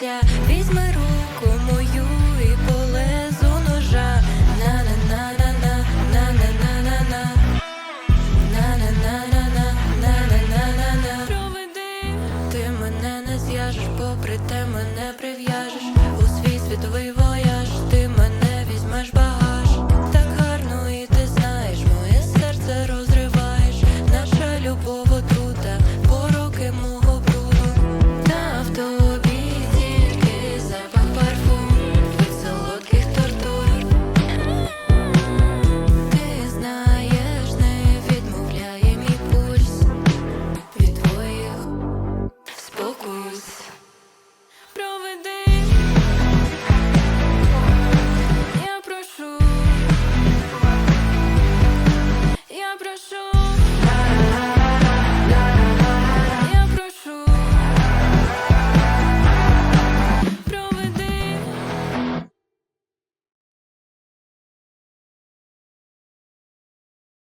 життя, візьми руку мою і полезу ножа. На на на на на на на на на на на на ти мене не зв'яжеш, попри те мене прив'яжеш у свій світовий.